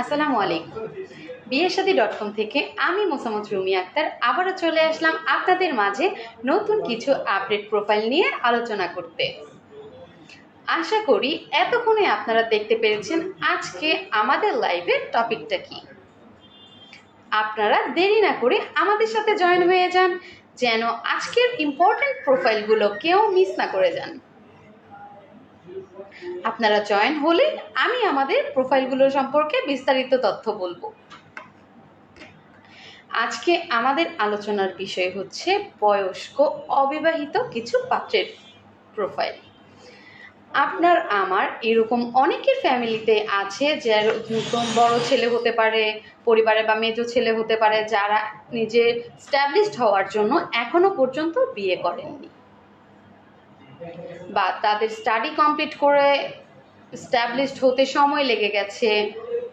আসসালামু আলাইকুম। বিয়ের সাথী ডট কম থেকে আমি মোসামত রুমি আক্তার আবারও চলে আসলাম আপনাদের মাঝে নতুন কিছু আপডেট প্রোফাইল নিয়ে আলোচনা করতে। আশা করি এতক্ষণে আপনারা দেখতে পেরেছেন আজকে আমাদের লাইভের টপিকটা কি। আপনারা দেরি না করে আমাদের সাথে জয়েন হয়ে যান, যেন আজকের ইম্পর্টেন্ট প্রোফাইলগুলো কেউ মিস না করে যান। আপনারা জয়েন হলে আমি আমাদের প্রোফাইলগুলো সম্পর্কে বিস্তারিত তথ্য বলব। আজকে আমাদের আলোচনার বিষয় হচ্ছে বয়স্ক অবিবাহিত কিছু পাত্রের প্রোফাইল আপনার, আমার এরকম অনেকের ফ্যামিলিতে আছে যার বড় ছেলে হতে পারে, পরিবারে বা মেজো ছেলে হতে পারে যারা নিজে স্ট্যাবলিশড হওয়ার জন্য এখনও পর্যন্ত বিয়ে করেননি। বা তাদের স্টাডি কমপ্লিট করে স্ট্যাবলিশড হতে সময় লেগে গেছে,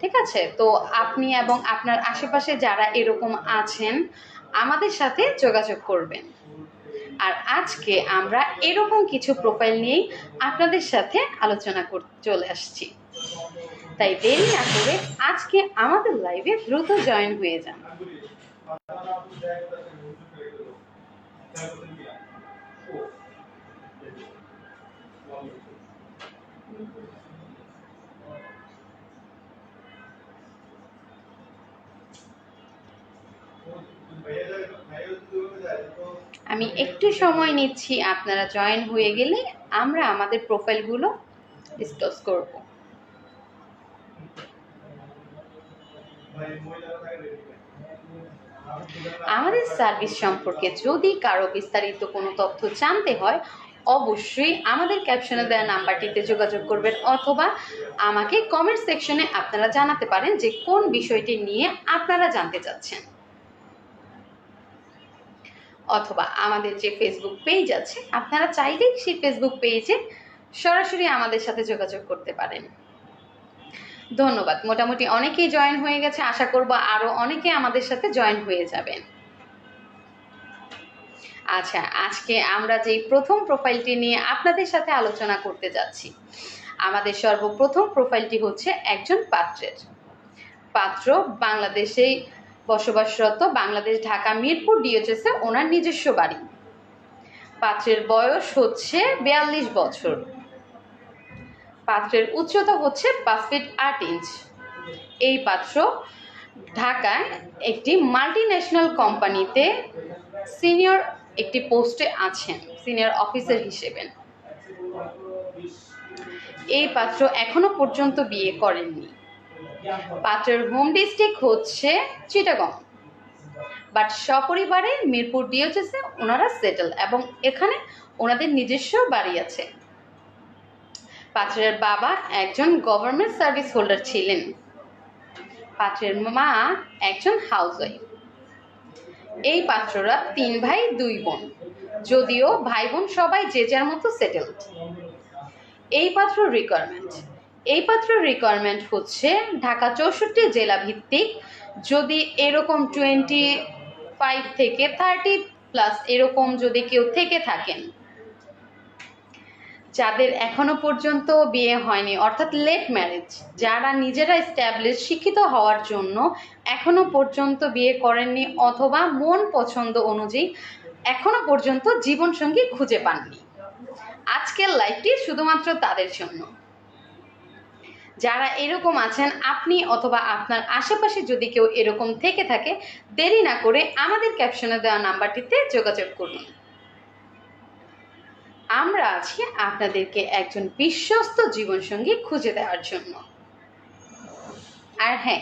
ঠিক আছে? তো আপনি এবং আপনার আশেপাশে যারা এরকম আছেন, আমাদের সাথে যোগাযোগ করবেন। আর আজকে আমরা এরকম কিছু প্রোফাইল নিয়েই আপনাদের সাথে আলোচনা করতে চলে আসছি। তাই দেরি না করে আজকে আমাদের লাইভে দ্রুত জয়েন হয়ে যান। আমি একটু সময় নিচ্ছি, আপনারা জয়েন হয়ে গেলে আমরা আমাদের প্রোফাইলগুলো ডিসকাস করব। আমাদের সার্ভিস সম্পর্কে যদি কারও বিস্তারিত কোনো তথ্য জানতে হয়, অবশ্যই আমাদের ক্যাপশনে দেওয়া নাম্বারটিতে যোগাযোগ করবেন অথবা আমাকে কমেন্ট সেকশনে আপনারা জানাতে পারেন যে কোন বিষয়টি নিয়ে আপনারা জানতে চাচ্ছেন। অথবা আমাদের যে ফেসবুক পেজ আছে, আপনারা চাইলেই সেই ফেসবুক পেজে সরাসরি আমাদের সাথে যোগাযোগ করতে পারেন। ধন্যবাদ। মোটামুটি অনেকেই জয়েন হয়ে গেছে। আশা করব আরও অনেকে আমাদের সাথে জয়েন হয়ে যাবেন। আচ্ছা আজকে আমরা যেই প্রথম প্রোফাইলটি নিয়ে আপনাদের সাথে আলোচনা করতে যাচ্ছি, আমাদের সর্বপ্রথম প্রোফাইলটি হচ্ছে একজন পাত্রের। পাত্র বাংলাদেশেই বসবাসরত বাংলাদেশ, ঢাকা, মিরপুর ডিওচেসে ওনার নিজস্ব বাড়ি। পাত্রের বয়স হচ্ছে বিয়াল্লিশ বছর। পাত্রের উচ্চতা হচ্ছে পাঁচ ফিট আট ইঞ্চ। এই পাত্র ঢাকায় একটি মাল্টি ন্যাশনাল কোম্পানিতে সিনিয়র একটি পোস্টে আছেন, সিনিয়র অফিসার হিসেবে। এই পাত্র এখনও পর্যন্ত বিয়ে করেননি। পাত্রের হোম ডিস্ট্রিক্ট হচ্ছে চিটাগং বাট সপরিবারে মিরপুর ডিওচেসে ওনারা সেটেল এবং এখানে ওনাদের নিজস্ব বাড়ি আছে। পাত্রের বাবা একজন গভর্নমেন্ট সার্ভিস হোল্ডার ছিলেন। পাত্রের মা একজন হাউসওয়াইফ এই পাত্ররা তিন ভাই, দুই বোন। যদিও ভাই বোন সবাই যে যার মতো সেটেলড এই পাত্র রিকোয়ারমেন্ট এই পাত্র রিকোয়ারমেন্ট হচ্ছে ঢাকা চৌষট্টি জেলা ভিত্তিক যদি এরকম টোয়েন্টি ফাইভ থেকে থার্টি প্লাস এরকম যদি কেউ থেকে থাকেন। যাদের এখনও পর্যন্ত বিয়ে হয়নি, অর্থাৎ লেট ম্যারেজ যারা নিজেরা স্ট্যাবলিশ শিক্ষিত হওয়ার জন্য এখনও পর্যন্ত বিয়ে করেননি অথবা মন পছন্দ অনুযায়ী এখনও পর্যন্ত জীবনসঙ্গী খুঁজে পাননি। আজকের লাইফটি শুধুমাত্র তাদের জন্য। যারা এরকম আছেন, আপনি অথবা আপনার আশেপাশে যদি কেউ এরকম থেকে থাকে, দেরি না করে আমাদের ক্যাপশনে দেওয়া নাম্বারটিতে যোগাযোগ করুন। আমরা আছি আপনাদেরকে একজন বিশ্বস্ত জীবনসঙ্গী খুঁজে দেওয়ার জন্য। আর হ্যাঁ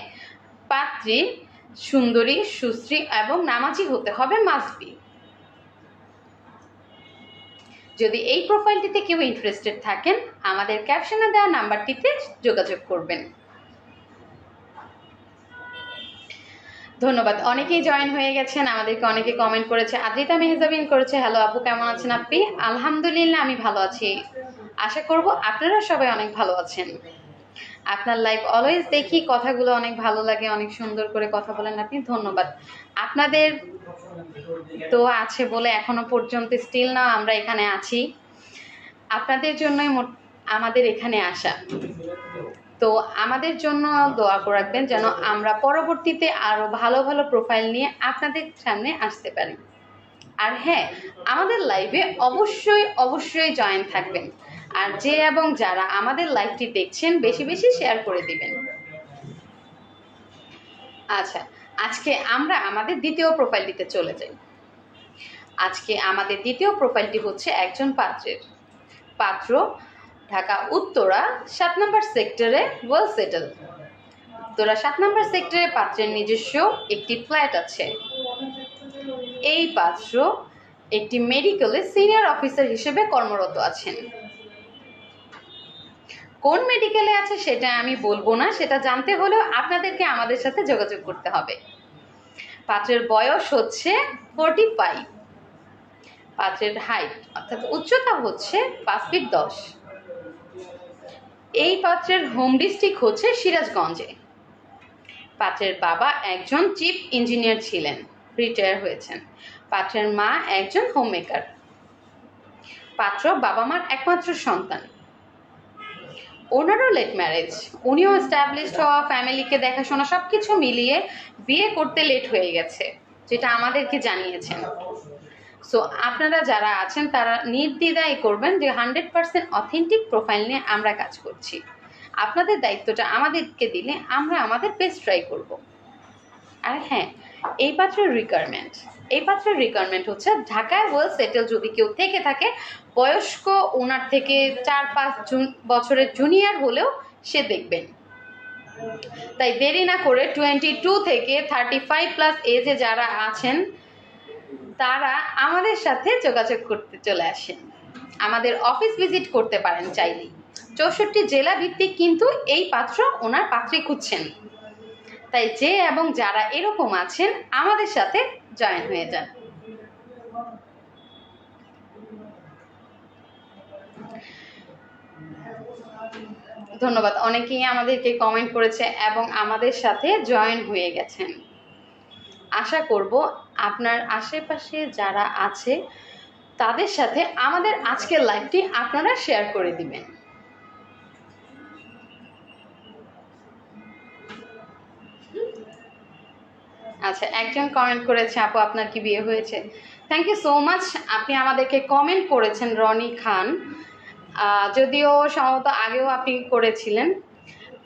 পাত্রী, সুন্দরী, সুশ্রী এবং নামাজি হতে হবে মাসবি। যদি এই প্রোফাইলটিতে কেউ ইন্টারেস্টেড থাকেন, আমাদের ক্যাপশনে দেওয়া নাম্বারটিতে যোগাযোগ করবেন। ধন্যবাদ। অনেকেই জয়েন হয়ে গেছেন, আমাদেরকে অনেকে কমেন্ট করেছে। আদ্রিতা মেহজাবিন করেছে হ্যালো আপু, কেমন আছেন আপনি? আলহামদুলিল্লাহ, আমি ভালো আছি। আশা করব আপনারা সবাই অনেক ভালো আছেন। আপনার লাইফ অলওয়েজ দেখি কথাগুলো অনেক ভালো লাগে, অনেক সুন্দর করে কথা বলেন আপনি, ধন্যবাদ। আপনাদের তো আছে বলে এখনও পর্যন্ত স্টিল না, আমরা এখানে আছি। আপনাদের জন্যই আমাদের এখানে আসা। তো আমাদের জন্য দোয়া করে রাখবেন যেন আমরা পরবর্তীতে আরও ভালো ভালো প্রোফাইল নিয়ে আপনাদের সামনে আসতে পারি। আর হ্যাঁ আমাদের লাইভে অবশ্যই অবশ্যই জয়েন থাকবেন। আর যে এবং যারা আমাদের লাইভটি দেখছেন, বেশি বেশি শেয়ার করে দিবেন। আচ্ছা আজকে আমরা আমাদের দ্বিতীয় প্রোফাইলটিতে চলে যাই। আজকে আমাদের দ্বিতীয় প্রোফাইলটি হচ্ছে একজন পাত্রের। পাত্র ঢাকা উত্তরা সাত নম্বর সেক্টরে ওয়েল সেটেল উত্তরা সাত নম্বর সেক্টরে পাত্রের নিজস্ব একটি ফ্ল্যাট আছে। এই পাত্র একটি মেডিকেলে সিনিয়র অফিসার হিসেবে কর্মরত আছেন। কোন মেডিকেলে আছে সেটা আমি বলব না, সেটা জানতে হলেও আপনাদেরকে আমাদের সাথে যোগাযোগ করতে হবে। পাত্রের বয়স হচ্ছে ফোরটি ফাইভ পাত্রের হাইট অর্থাৎ উচ্চতা হচ্ছে পাঁচ ফিট দশ। এই পাত্রের হোম ডিস্ট্রিক্ট হচ্ছে সিরাজগঞ্জে। পাত্রের বাবা একজন চিফ ইঞ্জিনিয়ার ছিলেন রিটায়ার হয়েছেন। পাত্রের মা একজন হোম মেকার পাত্র বাবা মার একমাত্র সন্তান। ওনারও লেট ম্যারেজ উনিও এস্টাবলিশড হওয়া ফ্যামিলিকে দেখাশোনা সব কিছু মিলিয়ে বিয়ে করতে লেট হয়ে গেছে, যেটা আমাদেরকে জানিয়েছেন। সো আপনারা যারা আছেন, তারা নির্দ্বিধায় করবেন যে হান্ড্রেড পার্সেন্ট অথেন্টিক প্রোফাইল নিয়ে আমরা কাজ করছি। আপনাদের দায়িত্বটা আমাদেরকে দিলে আমরা আমাদের বেস্ট ট্রাই করব। আর হ্যাঁ এই পাত্রের রিকোয়ারমেন্ট এই পাত্রের রিকোয়ারমেন্ট হচ্ছে ঢাকায় ওয়েল সেটেল যদি কেউ থেকে থাকে, বয়স্ক ওনার থেকে চার পাঁচ বছরের জুনিয়র হলেও সে দেখবেন। তাই দেরি না করে টোয়েন্টি টু থেকে থার্টি ফাইভ প্লাস এজে যারা আছেন, তারা আমাদের সাথে যোগাযোগ করতে চলে আসেন। আমাদের অফিস ভিজিট করতে পারেন চাইলেই। চৌষট্টি জেলা ভিত্তিক কিন্তু এই পাত্র ওনার পাত্রে খুঁজছেন। তাই যে এবং যারা এরকম আছেন, আমাদের সাথে জয়েন হয়ে যান। ধন্যবাদ। অনেকেই আমাদেরকে কমেন্ট করেছে এবং আমাদের সাথে জয়েন হয়ে গেছেন। আশা করব আপনার আশেপাশে যারা আছে, তাদের সাথে আমাদের আজকের লাইভটি আপনারা শেয়ার করে দিবেন। আচ্ছা একজন কমেন্ট করেছে, আপু, আপনার কি বিয়ে হয়েছে? থ্যাংক ইউ সো মাচ আপনি আমাদেরকে কমেন্ট করেছেন রনি খান। যদিও সম্ভবত আগেও আপনি করেছিলেন।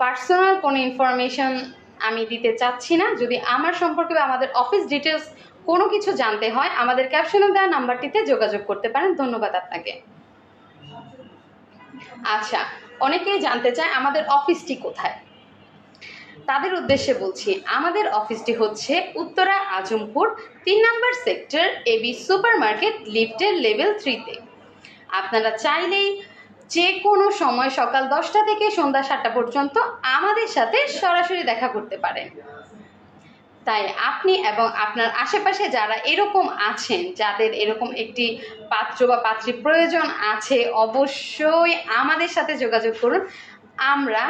পার্সোনাল কোনো ইনফরমেশন আমি দিতে চাচ্ছি না। যদি আমার সম্পর্কে বা আমাদের অফিস ডিটেলস কোনো কিছু জানতে হয়, আমাদের ক্যাপশনে দেওয়া নাম্বারটিতে যোগাযোগ করতে পারেন। ধন্যবাদ আপনাকে। আচ্ছা অনেকেই জানতে চায় আমাদের অফিসটি কোথায়? তাদের উদ্দেশ্যে বলছি, আমাদের অফিসটি হচ্ছে উত্তরা আজমপুর, তিন নম্বর সেক্টর এবি সুপার মার্কেট লিফটের লেভেল থ্রিতে। আপনারা চাইলেই যে কোনো সময় সকাল দশটা থেকে সন্ধ্যা সাতটা পর্যন্ত আমাদের সাথে সরাসরি দেখা করতে পারেন। তাই আপনি এবং আপনার আশেপাশে যারা এরকম আছেন, যাদের এরকম একটি পাত্র বা পাত্রী প্রয়োজন আছে, অবশ্যই আমাদের সাথে যোগাযোগ করুন। আমরা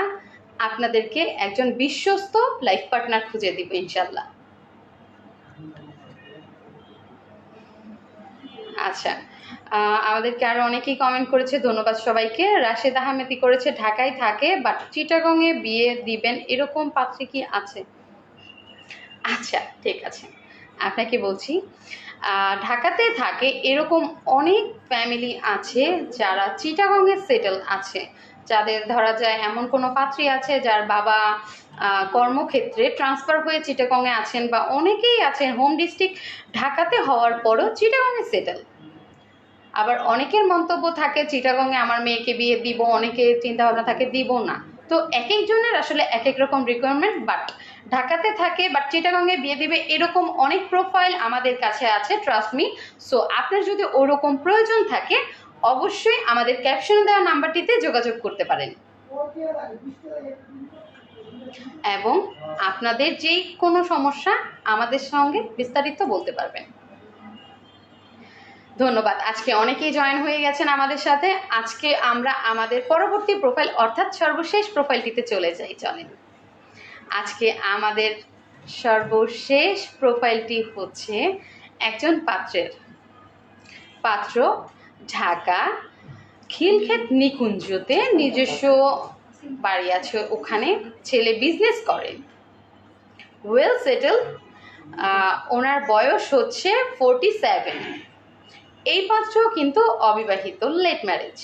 আপনাদেরকে একজন বিশ্বস্ত লাইফ পার্টনার খুঁজে দিব ইনশাল্লাহ আচ্ছা আমাদেরকে আরও অনেকেই কমেন্ট করেছে, ধন্যবাদ সবাইকে। রাশেদ আহমেদি করেছে, ঢাকায় থাকে বাট চিটাগংয়ে বিয়ে দিবেন, এরকম পাত্রী কি আছে? আচ্ছা ঠিক আছে। আপনাকে বলছি ঢাকাতে থাকে, এরকম অনেক ফ্যামিলি আছে যারা চিটাগংয়ে সেটেল আছে। যাদের ধরা যায় এমন কোনো পাত্রী আছে যার বাবা কর্মক্ষেত্রে ট্রান্সফার হয়ে চিটাগংয়ে আছেন বা অনেকেই আছেন হোম ডিস্ট্রিক্ট ঢাকাতে হওয়ার পরও চিটাগংয়ে সেটেল আবার অনেকের মন্তব্য থাকে, চিটাগংয়ে আমার মেয়েকে বিয়ে দিব অনেকে চিন্তা ভাবনা থাকে, দিব না। তো এক একজনের আসলে এক এক রকম রিকোয়ারমেন্ট বাট ঢাকাতে থাকে বাট চিটাগংয়ে বিয়ে দিবে এরকম অনেক প্রোফাইল আমাদের কাছে আছে ট্রাস্ট মি সো আপনার যদি ওরকম প্রয়োজন থাকে অবশ্যই আমাদের ক্যাপশনে দেওয়া নাম্বারটিতে যোগাযোগ করতে পারেন। এবং আপনাদের যেই কোনো সমস্যা আমাদের সঙ্গে বিস্তারিত বলতে পারবেন। ধন্যবাদ। আজকে অনেকেই জয়েন হয়ে গেছেন আমাদের সাথে। আজকে আমরা আমাদের পরবর্তী প্রোফাইল অর্থাৎ সর্বশেষ প্রোফাইলটিতে চলে যাই, চলেন। আজকে আমাদের সর্বশেষ প্রোফাইলটি হচ্ছে একজন পাত্রের। পাত্র ঢাকা, খিলক্ষেত নিকুঞ্জতে নিজস্ব বাড়ি আছে ওখানে, ছেলে বিজনেস করে। ওয়েল সেটেল ওনার বয়স হচ্ছে ফোরটি সেভেন এই পাত্র কিন্তু অবিবাহিত লেট ম্যারেজ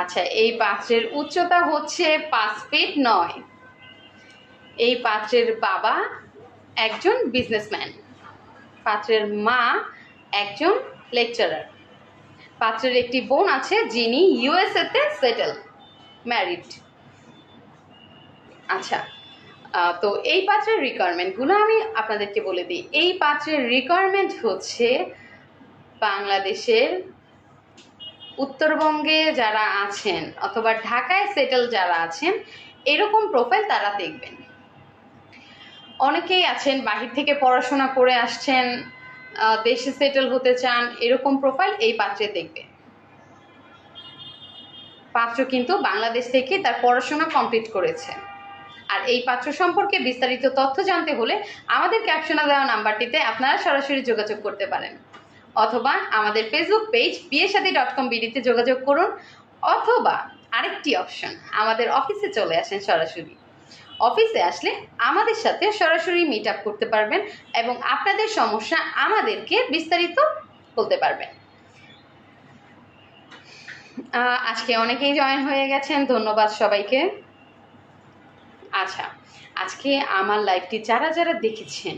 আচ্ছা এই পাত্রের উচ্চতা হচ্ছে পাঁচ ফিট নয়। এই পাত্রের বাবা একজন বিজনেসম্যান পাত্রের মা একজন লেকচারার পাত্রের একটি বোন আছে যিনি ইউএসএতে সেটেল ম্যারিড আচ্ছা তো এই পাত্রের রিকোয়ারমেন্টগুলো আমি আপনাদেরকে বলে দিই। এই পাত্রের রিকোয়ারমেন্ট হচ্ছে বাংলাদেশের উত্তরবঙ্গে যারা আছেন অথবা ঢাকায় সেটেল যারা আছেন, এরকম প্রোফাইল তারা দেখবেন। অনেকেই আছেন, বাহির থেকে পড়াশোনা করে আসছেন দেশে সেটেল হতে চান, এরকম প্রোফাইল এই পাত্রে দেখবে। পাত্র কিন্তু বাংলাদেশ থেকে তার পড়াশোনা কমপ্লিট করেছে। আর এই পাত্র সম্পর্কে বিস্তারিত তথ্য জানতে হলে আমাদের ক্যাপশনে দেওয়া নাম্বারটিতে আপনারা সরাসরি যোগাযোগ করতে পারেন। অথবা আমাদের Facebook page Biyeshadi dot com বিডিতে যোগাযোগ করুন, অথবা আরেকটি অপশন আমাদের অফিসে চলে আসেন সরাসরি। অফিসে আসলে আমাদের সাথে সরাসরি মিট আপ করতে পারবেন এবং আপনাদের সমস্যা আমাদেরকে বিস্তারিত বলতে পারবেন। আজকে অনেকেই জয়েন হয়ে গেছেন, ধন্যবাদ সবাইকে। আচ্ছা আজকে আমার লাইফটি যারা যারা দেখেছেন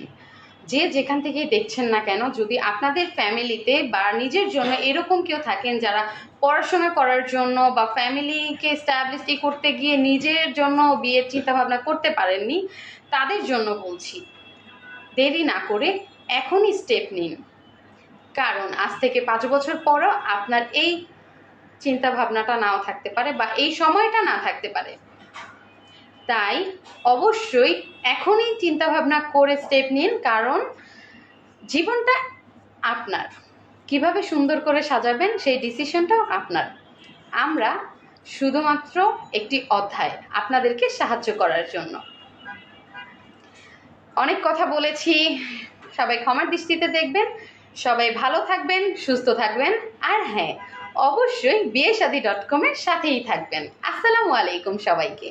যে যেখান থেকে দেখছেন না কেন, যদি আপনাদের ফ্যামিলিতে বা নিজের জন্য এরকম কেউ থাকেন যারা পড়াশোনা করার জন্য বা ফ্যামিলিকে স্ট্যাবলিশটি করতে গিয়ে নিজের জন্য বিয়ের চিন্তাভাবনা করতে পারেননি, তাদের জন্য বলছি, দেরি না করে এখনই স্টেপ নিন। কারণ আজ থেকে পাঁচ বছর পরও আপনার এই চিন্তা ভাবনাটা নাও থাকতে পারে বা এই সময়টা না থাকতে পারে। তাই অবশ্যই এখনই চিন্তা ভাবনা করে স্টেপ নিন, কারণ জীবনটা আপনার। কীভাবে সুন্দর করে সাজাবেন সেই ডিসিশনটাও আপনার। আমরা শুধুমাত্র একটি অধ্যায় আপনাদেরকে সাহায্য করার জন্য। অনেক কথা বলেছি, সবাই ক্ষমার দৃষ্টিতে দেখবেন, সবাই ভালো থাকবেন, সুস্থ থাকবেন, আর হ্যাঁ অবশ্যই বিয়ে ডট কমের সাথেই থাকবেন। আসসালামু আলাইকুম সবাইকে।